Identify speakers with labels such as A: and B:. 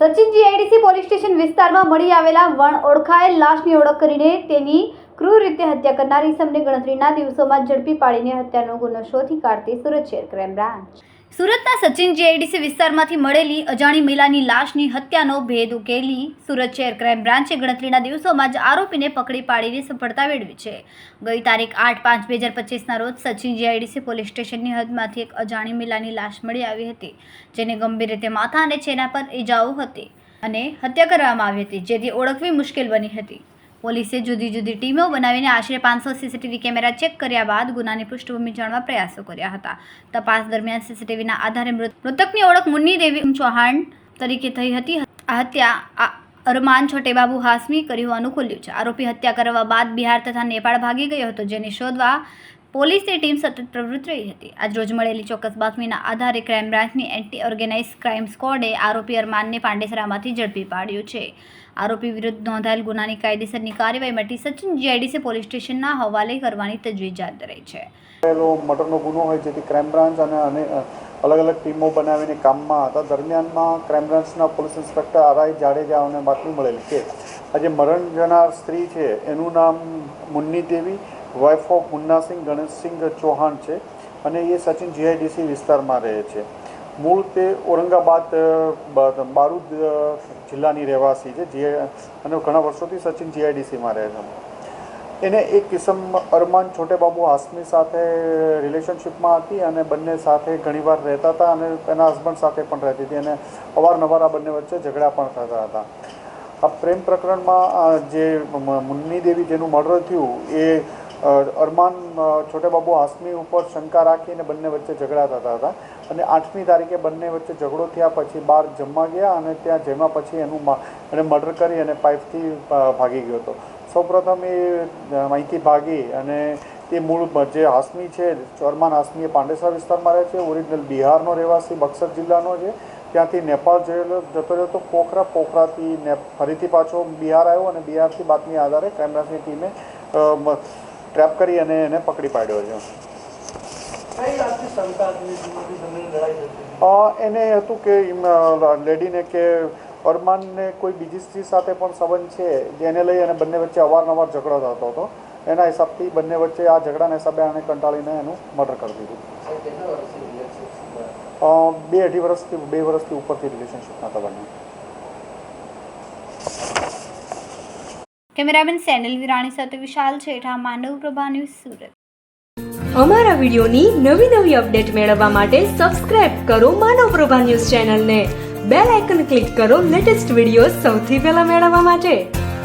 A: Sachin GIDC police station વિસ્તારમાં મળી આવેલા વણ ઓળખાયેલ લાશની ઓળખ કરીને તેની ક્રૂર રીતે હત્યા કરનાર ઇસમને ગણતરીના દિવસોમાં ઝડપી પાડીને હત્યાનો ગુનો શોધી કાઢતી સુરત શહેર ક્રાઇમ બ્રાન્ચ. સુરતના સચિન જીઆઈડીસી વિસ્તારમાંથી મળેલી અજાણી મહિલાની લાશની હત્યાનો ભેદ ઉકેલી સુરત શહેર ક્રાઇમ બ્રાન્ચે ગણતરીના દિવસોમાં જ આરોપીને પકડી પાડીને સફળતા મેળવી છે. ગઈ તારીખ આઠ પાંચ બે હજાર પચીસના રોજ સચિન જીઆઈડીસી પોલીસ સ્ટેશનની હદમાંથી એક અજાણી મહિલાની લાશ મળી આવી હતી, જેને ગંભીર રીતે માથા અને છેના પર ઈજાઓ હતી અને હત્યા કરવામાં આવી હતી, જેથી ઓળખવી મુશ્કેલ બની હતી. પોલીસે જુદી જુદી ટીમો બનાવીને આશરે પાંચસો સીસીટીવી કેમેરા ચેક કર્યા બાદ ગુનાની પૃષ્ઠભૂમિ જાણવા પ્રયાસો કર્યા હતા. તપાસ દરમિયાન સીસીટીવીના આધારે મૃત- મૃતકની ઓળખ મુન્ની દેવી ચૌહાણ તરીકે થઈ હતી. આ હત્યા અરમાન છોટેબાબુ હાસમી કર્યું હોવાનું ખુલ્યું છે. આરોપી હત્યા કરવા બાદ બિહાર તથા નેપાળ ભાગી ગયો હતો, જેને શોધવા પોલીસની ટીમ સતત પ્રવૃત્ત રહી હતી. આજ રોજ મળેલી ચોક્કસ બાતમીના આધારે ક્રાઇમ બ્રાન્ચની એન્ટી ઓર્ગેનાઇઝ ક્રાઇમ સ્કોડે આરોપી અરમાનને પાંડેસરામાંથી ઝડપી પાડ્યો છે. આરોપી વિરુદ્ધ નોંધાયેલ ગુનાની કાયદેસરની કાર્યવાહી માટે સચિન જીઆઈડીસી પોલીસ સ્ટેશનના હવાલે કરવાની તજવીજ હાથ ધરાઈ છે.
B: મર્ડરનો ગુનો હોય જેથી ક્રાઇમ બ્રાન્ચ અને અલગ અલગ ટીમો બનાવીને કામમાં હતા. દરમિયાનમાં ક્રાઇમ બ્રાન્ચના પોલીસ ઇન્સ્પેક્ટર આરઆઈ જાડેજાઓને બાતમી મળેલી કે આજે મરણ જનાર સ્ત્રી છે. એનું નામ મુન્ની દેવી. વાઇફ ઓફ મુન્નાસિંહ ગણેશસિંહ ચૌહાણ છે અને એ સચિન જીઆઈડીસી વિસ્તારમાં રહે છે. મૂળ તે ઔરંગાબાદ બારૂદ જિલ્લાની રહેવાસી છે, જે અને ઘણા વર્ષોથી સચિન જીઆઈડીસીમાં રહે છે. એને એક કિસમ અરમાન છોટેબાબુ હાસમી સાથે રિલેશનશિપમાં હતી અને બંને સાથે ઘણીવાર રહેતા હતા અને એના હસબન્ડ સાથે પણ રહેતી હતી અને અવારનવાર આ બંને વચ્ચે ઝઘડા પણ થતા હતા. આ પ્રેમ પ્રકરણમાં જે મુન્ની દેવી જેનું મર્ડર થયું, એ અરમાન છોટે બાબુ હાસમી ઉપર શંકા રાખીને બંને વચ્ચે ઝઘડા થતા હતા. અને આઠમી તારીખે બંને વચ્ચે ઝઘડો થયા પછી બહાર જમવા ગયા અને ત્યાં જમ્યા પછી એનું એને મર્ડર કરી અને પાઇપથી ભાગી ગયો હતો. સૌપ્રથમ એ માહિતી ભાગી અને તે મૂળ જે હાસમી છે, અરમાન હાસમી એ પાંડેસરા વિસ્તારમાં રહે છે, ઓરિજિનલ બિહારનો રહેવાસી, બક્સર જિલ્લાનો છે. ત્યાંથી નેપાળ જયેલો, જતો રહ્યો તો પોખરા. પોખરાથી ફરીથી પાછો બિહાર આવ્યો અને બિહારથી બાતમી આધારે ક્રાઇમ ટીમે ટ્રેપ કરી અને એને પકડી પાડ્યો છે. એને હતું કે લેડીને કે અરમાનને કોઈ બીજી સ્ત્રી સાથે પણ સંબંધ છે જેને લઈ અને બંને વચ્ચે અવારનવાર ઝઘડો થતો હતો. એના હિસાબથી બંને વચ્ચે આ ઝઘડાના હિસાબે આને કંટાળીને એનું મર્ડર કરી દીધું. બે અઢી વર્ષથી બે વર્ષથી ઉપરથી રિલેશનશિપના હતા બંને.
A: કેમેરામેન સેનલ વિરાણી સાથે વિશાલ છેઠા માનવ પ્રભા ન્યૂઝ સુરત.
C: અમારા વિડીયોની નવી નવી અપડેટ મેળવવા માટે સબસ્ક્રાઇબ કરો માનવ પ્રભા ન્યૂઝ ચેનલને. બેલ આઇકન ક્લિક કરો લેટેસ્ટ વીડિયો સૌથી પહેલા મેળવવા માટે.